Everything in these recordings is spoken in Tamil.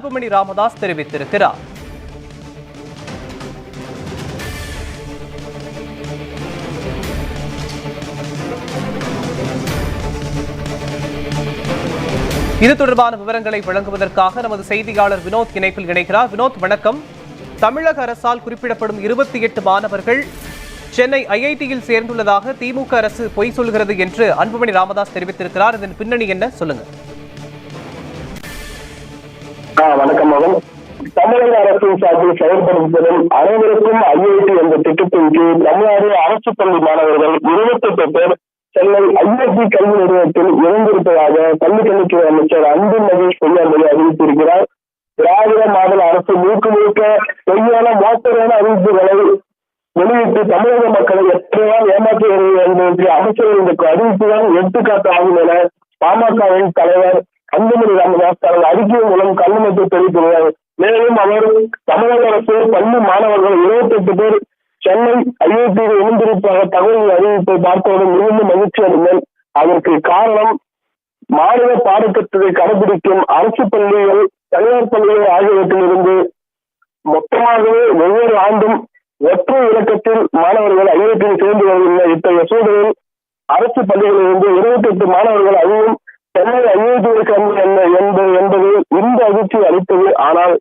அன்புமணி ராமதாஸ் தெரிவித்திருக்கிறார். இது தொடர்பான விவரங்களை வழங்குவதற்காக நமது செய்தியாளர் வினோத் இணைப்பில் இணைக்கிறார் வினோத் வணக்கம். தமிழக அரசால் குறிப்பிடப்படும் இருபத்தி எட்டு மாணவர்கள் சென்னை ஐஐடியில் சேர்ந்துள்ளதாக திமுக அரசு பொய் சொல்கிறது என்று அன்புமணி ராமதாஸ் தெரிவித்திருக்கிறார். இதன் பின்னணி என்ன? சொல்லுங்க. வணக்கம் மகன். தமிழக அரசின் சார்பில் செயல்படுத்தப்படும் அனைவருக்கும் ஐஐடி என்ற திட்டத்தின் கீழ் தமிழ்நாடு அரசு பள்ளி மாணவர்கள் இருபத்தெட்டு பேர் சென்னை ஐஐடி கல்வி நிறுவனத்தில் இணைந்திருப்பதாக பள்ளி கல்வித்துறை அமைச்சர் அன்பு மகேஷ் பொய்யாமொழி அறிவித்திருக்கிறார். திராவிட மாநில அரசு முழுக்க முழுக்க பொய்யான மோசமான அறிவிப்புகளை வெளியிட்டு தமிழக மக்களை எத்தனையால் ஏமாற்றி வருகிறது என்பதற்கு அமைச்சர் இந்த அறிவிப்புதான் எடுத்துக்காட்டு ஆகும் என பாமகவின் தலைவர் அன்புமணி ராமதாஸ் தனது அறிக்கை மூலம் கண்டனத்தை தெரிவித்துள்ளார். மேலும் அவர் தமிழக அரசு பள்ளி மாணவர்கள் இருபத்தெட்டு பேர் சென்னை ஐஐடியில் இணைந்திருப்பதாக தகவல் அறிவிப்பை பார்த்தவுடன் மிகுந்த மகிழ்ச்சி அடைந்தேன். அதற்கு காரணம் மாநில பாடத்திட்டத்தை கடைபிடிக்கும் அரசு பள்ளிகள் தனியார் பள்ளிகள் ஆகியவற்றிலிருந்து மொத்தமாகவே ஒவ்வொரு ஆண்டும் ஒற்றை இலக்கத்தில் மாணவர்கள் ஐஐடியில் சேர்ந்து வருகின்ற இத்தகைய சூழலில் அரசு பள்ளிகளிலிருந்து இருபத்தி எட்டு மாணவர்கள் அதுவும் சென்னை ஐஐடியில் என்ன என்பது என்பது இந்த அதிர்ச்சி அளித்தது. ஆனால்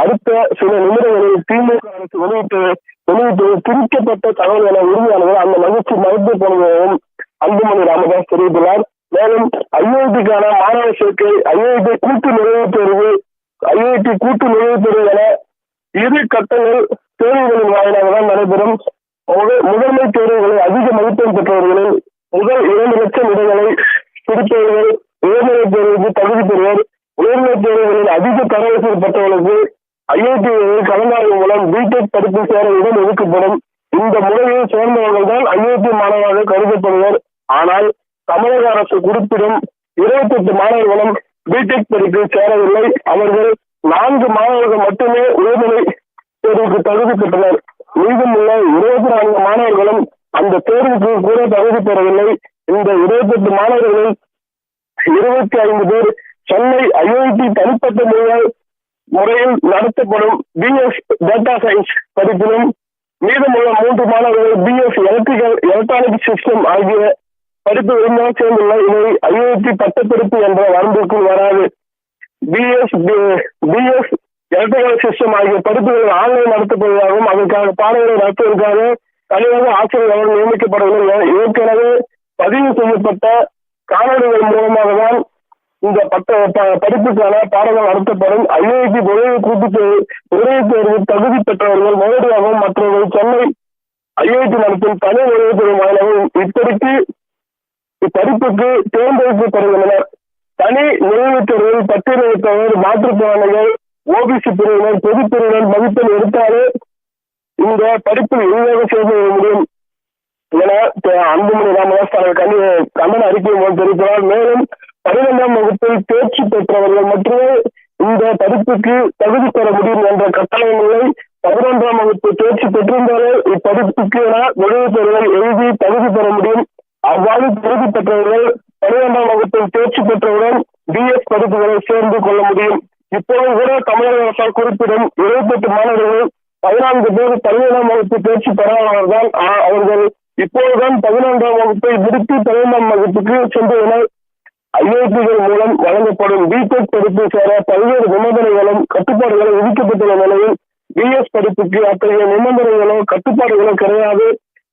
அடுத்த சில நிமிடங்களில் திமுக அரசு வெளியிட்டு வெளியிட்டு திரிக்கப்பட்ட தகவல் என உறுதியானது அந்த மகிழ்ச்சி மறுத்து போனதாகவும் அன்புமணி ராமதாஸ் தெரிவித்துள்ளார். மேலும் ஐஐடிக்கான மாணவர் சேர்க்கை ஐஐடி கூட்டு நிறைவு தேர்வு ஐஐடி கூட்டு நிறைவு தேர்வு என இரு கட்டங்கள் தேர்வுகளின் வாயிலாக தான் நடைபெறும். முதன்மை தேர்வுகளில் அதிக மதிப்பெண் பெற்றவர்களில் முதல் இரண்டு லட்சம் இடங்களை பிடித்தவர்கள் பெறுவர். உயர்நிலை தேர்வுகளில் அதிக தரவரிசையில் பெற்றவர்களுக்கு ஐஐடி கலந்தாய்வு மூலம் பிடெக் படிப்பு சேர இடம் ஒதுக்கப்படும். இந்த முறையை சேர்ந்தவர்கள் தான் ஐஐடி மாணவராக கருதப்படுவர். ஆனால் தமிழக அரசு குறிப்பிடும் இருபத்தி எட்டு மாணவர்களும் பிடெக் படிப்பில் சேரவில்லை. அவர்கள் நான்கு மாணவர்கள் மட்டுமே உயர்நிலை தேர்வுக்கு தகுதி பெற்றனர். மீதமுள்ள இருபத்தி நான்கு மாணவர்களும் அந்த தேர்வுக்கு கூட தகுதி பெறவில்லை. இந்த இருபத்தி எட்டு மாணவர்களில் இருபத்தி ஐந்து பேர் சென்னை ஐஐடி தனிப்பட்ட முறையில் முறையில் நடத்தப்படும் பிஎஸ் டேட்டா சயின்ஸ் படிப்பிலும் மீதமுள்ள மூன்று மாணவர்கள் பிஎஸ் எலக்ட்ரிக்கல் எலக்ட்ரானிக் சிஸ்டம் ஆகிய படிப்பு படிப்புகளில் சேர்ந்துள்ள இவை ஐஐடி பட்டப்படிப்பு என்ற வரம்பிற்குள் வராது. பிஎஸ் பிஎஸ் எலக்ட்ரிக்கல் சிஸ்டம் ஆகிய படிப்புகள் ஆன்லைன் நடத்தப்படுவதாகவும் அதற்கான பாடங்களை நடத்துவதற்காக தனியாக ஆசிரியர்கள் நியமிக்கப்படவில்லை. ஏற்கனவே பதிவு செய்யப்பட்ட காணொலிகள் மூலமாக தான் இந்த பட்ட படிப்புக்கான பாடங்கள் நடத்தப்படும். ஐஐடி நுழைவு கூட்டு நுழைவுத் தேர்வு தகுதி பெற்றவர்கள் நேரடியாகவும் மற்றவர்கள் சென்னை ஐஐடி நடத்தும் தனி நுழைவுத் தேர்வு வாயிலாகவும் இப்படிக்கு இப்படிப்புக்கு தேர்ந்தெடுக்கப்படுகின்றனர். தனி நுழைவுத் தேர்வில் பட்டியலிட்டவர் மாற்றுத்திறனாளிகள் ஓபிசி பிரிவினர் பொதுப்பிரிவினர் மதிப்பெண் எடுத்தாலே இந்த படிப்பில் எளிதாக சேர்ந்து கொள்ள முடியும் என அன்புமணி ராமதாஸ் தனது கண்டி கண்டன அறிக்கை மூலம் தெரிவித்தார் மேலும் பனிரெண்டாம் வகுப்பில் தேர்ச்சி பெற்றவர்கள் மட்டுமே இந்த படிப்புக்கு தகுதி பெற முடியும் என்ற கட்டாயங்களை பதினொன்றாம் வகுப்பு தேர்ச்சி பெற்றிருந்தாலே இப்படிப்புக்கு என நுழைவுத் தேர்வை எழுதி தகுதி பெற முடியும். அவ்வாறு தகுதி பெற்றவர்கள் பனிரெண்டாம் வகுப்பில் தேர்ச்சி பெற்றவுடன் பிஎஸ் படிப்புகளை சேர்ந்து கொள்ள முடியும். இப்போது கூட தமிழக அரசால் குறிப்பிடும் இருபத்தி எட்டு மாணவர்கள் பதினான்கு பேர் பதினேழாம் வகுப்பு தேர்ச்சி பெறாதவர்கள் அவர்கள் இப்போதுதான் பதினொன்றாம் வகுப்பை முடித்து பதினொன்றாம் வகுப்புக்கு சென்றுள்ளனர் ஐஐடிகள் மூலம் வழங்கப்படும் பிடெக் படிப்பு சேர பல்வேறு நிபந்தனைகளும் கட்டுப்பாடுகளும் விதிக்கப்பட்டுள்ள நிலையில் பிஎஸ் படிப்புக்கு அத்தகைய நிபந்தனைகளோ கட்டுப்பாடுகளோ கிடையாது.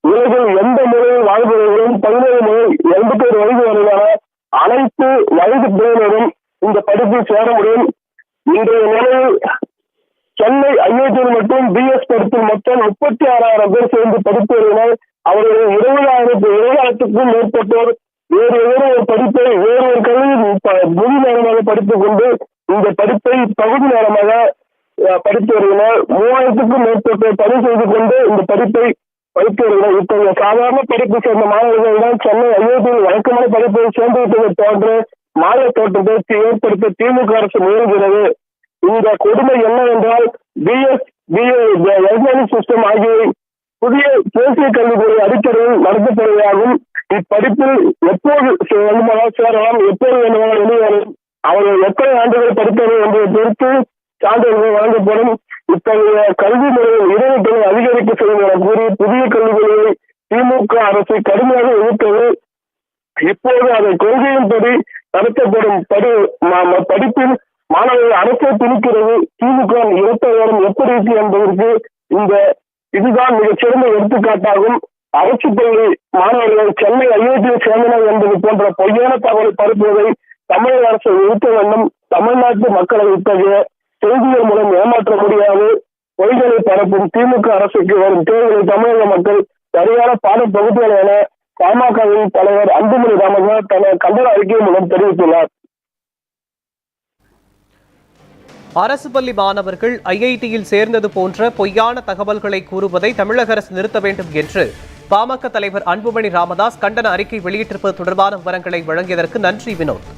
உலகில் எந்த முறையில் வாழ்பவர்களும் பதினேழு முதல் எண்பத்தோரு வயது வரையிலான அனைத்து வயது பிரிவினரும் இந்த படிப்பில் சேர முடியும். இன்றைய நிலையில் சென்னை ஐஐடியில் மட்டும் பிஎஸ் படிப்பில் மொத்தம் முப்பத்தி ஆறாயிரம் பேர் சேர்ந்து படித்து வருகின்றனர் அவர்கள் இருபதாயிரத்து இருபதாயிரத்துக்கும் மேற்பட்டோர் வேறு ஏதோ ஒரு படிப்பை முழு நேரமாக படித்துக் கொண்டு இந்த படிப்பை பகுதி நேரமாக படித்து வருகிறார். மூவாயிரத்துக்கும் மேற்பட்டோர் பதிவு செய்து கொண்டு இந்த படிப்பை படித்து வருகிறார். இத்தகைய சாதாரண படிப்பு சேர்ந்த மாணவர்கள் தான் சென்னை ஐஐடியில் வழக்கமான படிப்பை சேர்ந்து விட்டதை போன்று மாநில தோற்றத்தை ஏற்படுத்த திமுக அரசு முயல்கிறது. இந்த கொடுமை என்னவென்றால் பிஎஸ் எலக்ட்ரானிக் சிஸ்டம் ஆகியவை புதிய தேசிய கல்வித்துறை அடிப்படையில் நடத்தப்படுவதாகவும் இப்படிப்பில் எப்போது வேண்டுமானால் சேரலாம் எப்போது வேண்டுமானால் வெளியேறும் அவர்கள் எத்தனை ஆண்டுகள் படித்தது என்பதை பொறுத்து சான்றிதழ்கள் வழங்கப்படும். இத்தகைய கல்வி முறையில் இடைவெளிகளை அதிகரிப்பு செய்யும் என கூறி புதிய கல்விக் கொள்கையை திமுக அரசு கடுமையாக எதிர்த்தது. இப்போது அதை கொள்கையின்படி நடத்தப்படும் படி படிப்பில் மாணவர்கள் அரசே திணிக்கிறது. திமுக இரட்ட வேடம் எப்படி இருக்கு என்பதற்கு இந்த இதுதான் மிகச்சிறந்த எடுத்துக்காட்டாகும். அரசு பள்ளி மாணவர்கள் சென்னை ஐஐடியில் சேர்ந்தனர் என்பது போன்ற பொய்யான தகவலை பரப்புவதை தமிழக அரசு நிறுத்த வேண்டும். தமிழ்நாட்டு மக்களை இத்தகைய செய்திகள் மூலம் ஏமாற்ற முடியாது. பொய்களை பரப்பும் திமுக அரசுக்கு வரும் தேர்தலில் தமிழக மக்கள் சரியான பாடம் பகுதிகள் என பாமகவின் தலைவர் அன்புமணி ராமதாஸ் தனது கண்டன அறிக்கை மூலம் தெரிவித்துள்ளார். அரசு பள்ளி மாணவர்கள் ஐஐடியில் சேர்ந்தது போன்ற பொய்யான தகவல்களை கூறுவதை தமிழக அரசு நிறுத்த வேண்டும் என்று பாமக தலைவர் அன்புமணி ராமதாஸ் கண்டன அறிக்கை வெளியிட்டிருப்பது தொடர்பான விவரங்களை வழங்கியதற்கு நன்றி வினோத்.